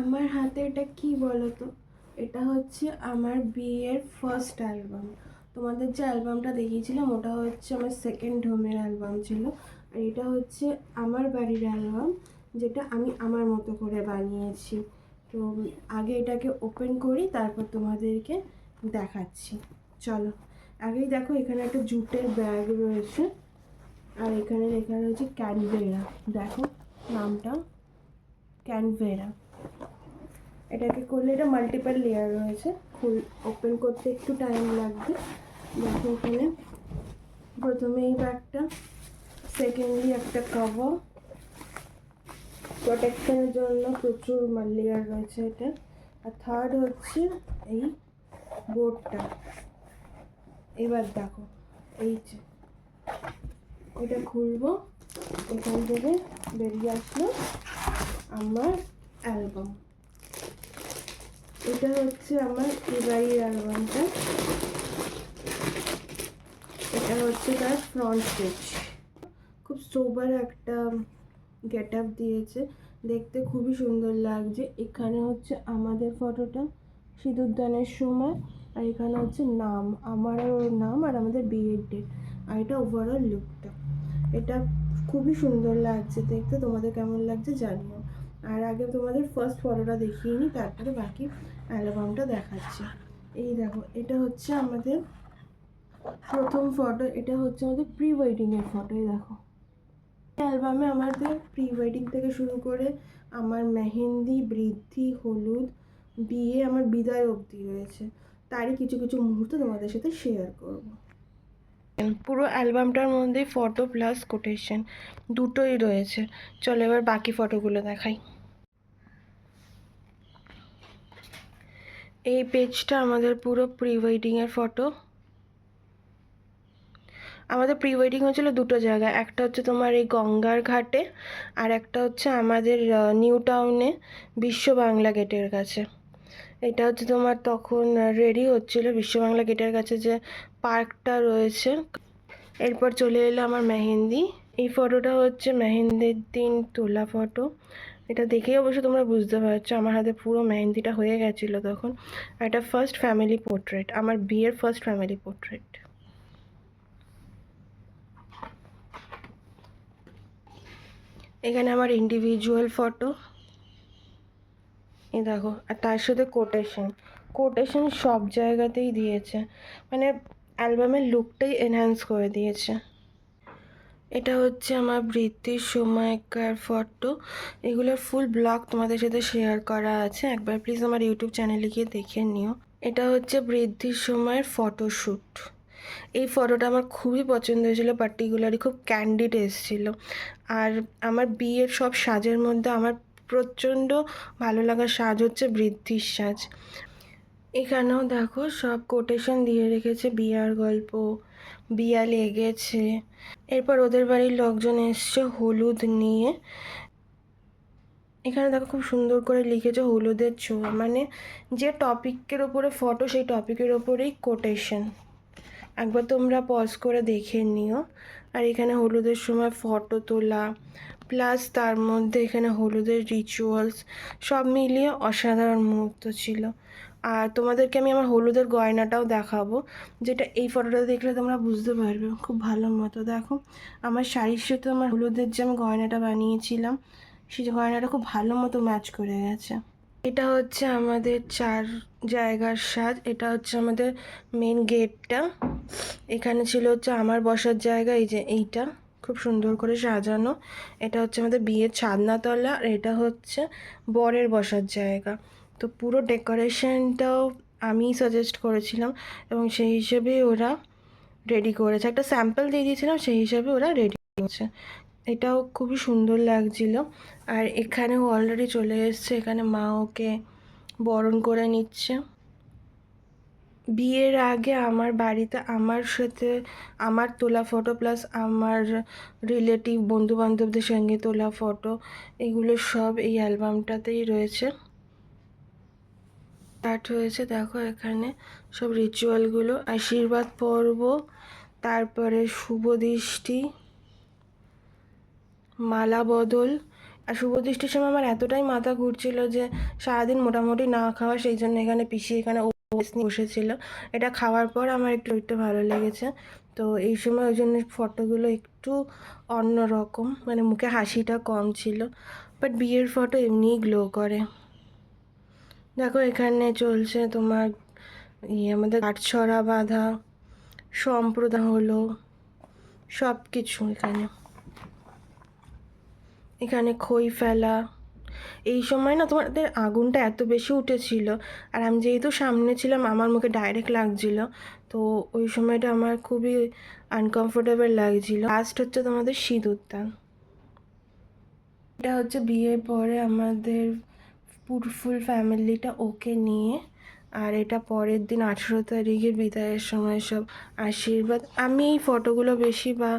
আমার হাতে এটা কি বলো তো এটা হচ্ছে আমার বিয়ের ফার্স্ট অ্যালবাম তোমাদের যে অ্যালবামটা দেখিয়েছিলাম, ওটা হচ্ছে আমার সেকেন্ড হোমের অ্যালবাম ছিল। আর এটা হচ্ছে আমার বাড়ির অ্যালবাম যেটা আমি আমার মতো করে বানিয়েছি। তো আগে এটাকে ওপেন করি, তারপর তোমাদেরকে দেখাচ্ছি। চলো, আগেই দেখো এখানে একটা জুটের ব্যাগ রয়েছে। আর এখানে লেখা রয়েছে ক্যানভেরা দেখো নামটা। ক্যানভেরা এটাকে করলে এটা মাল্টিপল লেয়ার রয়েছে। ফুল ওপেন করতে একটু টাইম লাগবে। দেখো এখানে। প্রথমে এই ব্যাগটা সেকেন্ডলি একটা কভার প্রোটেকশনের জন্য প্রচুর লেয়ার রয়েছে এটা। আর থার্ড হচ্ছে এই বোর্ডটা এবার দেখো, এই যে। এটা খুলবো, এখান থেকে বেরিয়ে আসলো আমার অ্যালবাম এটা হচ্ছে আমার এবারের অ্যালবামটা এটা হচ্ছে তার ফ্রন্ট পেজ খুব সোবার একটা গেট আপ দিয়েছে। দেখতে খুবই সুন্দর লাগছে। এখানে হচ্ছে আমাদের ফটোটা সিঁদুরদানের সময় আর এখানে হচ্ছে নাম। আমার নাম আর আমাদের বিয়ের ডেট আর এটা ওভারঅল লুকটা এটা খুবই সুন্দর লাগছে। দেখতে তোমাদের কেমন লাগছে জানিও। আর আগে তোমাদের ফার্স্ট ফটোটা দেখিয়ে নিই তারপরে বাকি অ্যালবামটা দেখাচ্ছি। এই দেখো, এটা হচ্ছে আমাদের প্রথম ফটো এটা হচ্ছে আমাদের প্রি ওয়েডিংয়ের ফটো এই দেখো। অ্যালবামে আমাদের প্রি ওয়েডিং থেকে শুরু করে আমার মেহেন্দি, বৃদ্ধি, হলুদ বিয়ে আমার বিদায় অবধি রয়েছে। তারই কিছু কিছু মুহূর্ত তোমাদের সাথে শেয়ার করব। পুরো অ্যালবামটার মধ্যে ফটো প্লাস কোটেশন দুটোই রয়েছে। চলো এবার বাকি ফটোগুলো দেখাই। এই পেজটা আমাদের পুরো প্রি ওয়েডিংয়ের ফটো। আমাদের প্রি ওয়েডিং হয়েছিল দুটো জায়গায়। একটা হচ্ছে তোমার এই গঙ্গার ঘাটে, আর একটা হচ্ছে আমাদের নিউ টাউনে বিশ্ব বাংলা গেটের কাছে। এটা হচ্ছে তোমার তখন রেডি হচ্ছিল বিশ্ব বাংলা গেটের কাছে যে পার্কটা রয়েছে। এরপর চলে এলো আমার মেহেন্দি। এই ফটোটা হচ্ছে মেহেন্দির দিন তোলা ফটো এটা দেখেই অবশ্য তোমরা বুঝতে পারছ, আমার হাতে পুরো মেহেন্দিটা হয়ে গেছিল তখন। এটা ফার্স্ট ফ্যামিলি পোর্ট্রেট আমার বিয়ের ফার্স্ট ফ্যামিলি পোর্ট্রেট এখানে আমার ইন্ডিভিজুয়াল ফটো এই দেখো, আর তার সাথে কোটেশন কোটেশন সব জায়গাতেই দিয়েছে। মানে অ্যালবামের লুকটাই এনহ্যান্স করে দিয়েছে। এটা হচ্ছে আমার বৃত্তির সময়কার ফটো এগুলোর ফুল ব্লগ তোমাদের সাথে শেয়ার করা আছে। একবার প্লিজ আমার ইউটিউব চ্যানেলে গিয়ে দেখে নিও। এটা হচ্ছে বৃদ্ধির সময়ের ফটোশ্যুট এই ফটোটা আমার খুবই পছন্দ হয়েছিল পার্টিকুলারই খুব ক্যান্ডিড এসেছিল। আর আমার বিয়ের সব সাজের মধ্যে আমার প্রচণ্ড ভালো লাগার সাজ হচ্ছে বৃদ্ধির সাজ এখানেও দেখো সব কোটেশন দিয়ে রেখেছে বিয়ার গল্প, বিয়া লেগেছে। এরপর ওদের বাড়ির লোকজন এসছে হলুদ নিয়ে। এখানে দেখো খুব সুন্দর করে লিখেছে হলুদের ছোঁয়া মানে যে টপিকের ওপরে ফটো সেই টপিকের ওপরেই কোটেশন একবার তোমরা পজ করে দেখে নিও। আর এখানে হলুদের সময় ফটো তোলা প্লাস তার মধ্যে এখানে হলুদের রিচুয়ালস সব মিলিয়ে অসাধারণ মুহূর্ত ছিল। আর তোমাদেরকে আমি আমার হলুদের গয়নাটাও দেখাবো, যেটা এই ফটোটা দেখলে তোমরা বুঝতে পারবে, খুব ভালো মতো। দেখো, আমার শাড়ির সাথে আমার হলুদের যে আমি গয়নাটা বানিয়েছিলাম, সেই গয়নাটা খুব ভালো মতো ম্যাচ করে গেছে। এটা হচ্ছে আমাদের চার জায়গার সাজ এটা হচ্ছে আমাদের মেন গেটটা এখানে ছিল হচ্ছে আমার বসার জায়গা, এই যে এইটা। খুব সুন্দর করে সাজানো। এটা হচ্ছে আমাদের বিয়ের ছাদনাতলা আর এটা হচ্ছে বরের বসার জায়গা। তো পুরো ডেকোরেশনটাও আমি সাজেস্ট করেছিলাম এবং সেই হিসেবে ওরা রেডি করেছে। একটা স্যাম্পল দিয়ে দিয়েছিলাম, সেই হিসাবে ওরা রেডি করেছে। এটাও খুবই সুন্দর লাগছিল। আর এখানেও অলরেডি চলে এসছে, এখানে মা ওকে বরণ করে নিচ্ছে। বিয়ের আগে আমার বাড়িতে, আমার সাথে আমার তোলা ফটো প্লাস আমার রিলেটিভ বন্ধু বান্ধবদের সঙ্গে তোলা ফটো এগুলো সব এই অ্যালবামটাতেই রয়েছে। স্টার্ট হয়েছে, দেখো এখানে সব রিচুয়ালগুলো আশীর্বাদ পর্ব, তারপরে শুভ দৃষ্টি, মালা বদল। আর শুভ দৃষ্টির সময় আমার এতটাই মাথা ঘুরছিল যে সারাদিন মোটামুটি না খাওয়া, সেই জন্য এখানে পিসি, এখানে বসেছিল। এটা খাওয়ার পর আমার একটু একটু ভালো লেগেছে। তো এই সময় ওই জন্য ফটোগুলো একটু অন্যরকম মানে মুখে হাসিটা কম ছিল। বাট বিয়ের ফটো এমনিই গ্লো করে। দেখো, এখানে চলছে তোমার ইয়ে আমাদের কাঠছড়া বাঁধা, সম্প্রদান হলো সব কিছু এখানে। এখানে খই ফেলা এই সময় না তোমাদের আগুনটা এত বেশি উঠেছিল আর আমি যেহেতু সামনে ছিলাম, আমার মুখে ডাইরেক্ট লাগছিল। তো ওই সময়টা আমার খুবই আনকমফোর্টেবল লাগছিল। লাস্ট হচ্ছে তোমাদের সিঁদুরদান এটা হচ্ছে বিয়ের পরে আমাদের ফুল ফ্যামিলিটা ওকে নিয়ে আর এটা পরের দিন আঠেরো তারিখে বিদায়ের সময় সব আশীর্বাদ। আমি এই ফটোগুলো বেশি বা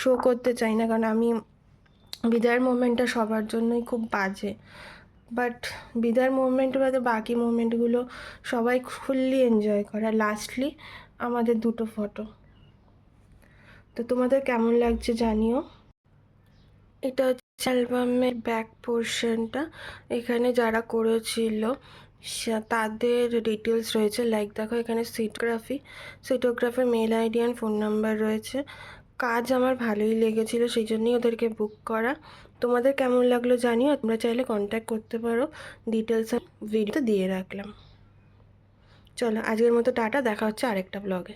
শো করতে চাই না, কারণ আমি বিদায়ের মোমেন্টটা সবার জন্যই খুব বাজে। বাট বিদায়ের মোমেন্ট বাদে বাকি মোমেন্টগুলো সবাই ফুললি এনজয় করে। লাস্টলি আমাদের দুটো ফটো তো তোমাদের কেমন লাগছে জানিও। এটা হচ্ছে অ্যালবামের ব্যাক পোর্শনটা এখানে যারা করেছিল তাদের ডিটেলস রয়েছে। লাইক দেখো এখানে সিটোগ্রাফি সিটোগ্রাফির mail ID and phone number রয়েছে। কাজ আমার ভালোই লেগেছিল, সেই জন্যই ওদেরকে বুক করা। তোমাদের কেমন লাগল জানিও তোমরা চাইলে কন্ট্যাক্ট করতে পারো। ডিটেলস ভিডিওতে দিয়ে রাখলাম। চলো, আজকের মতো টাটা, দেখা হচ্ছে আরেকটা ব্লগে